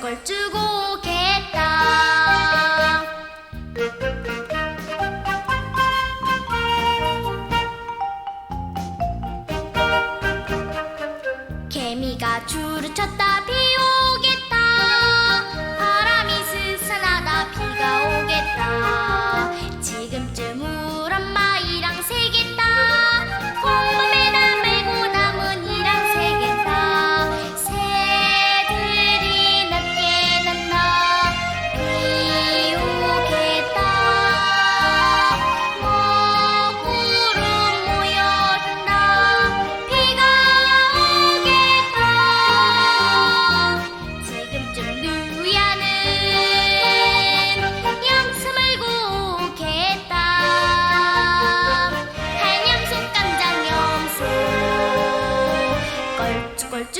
걸 주고 오겠다. 개미가 줄을 쳤다 비오. Tlaxcaltecas.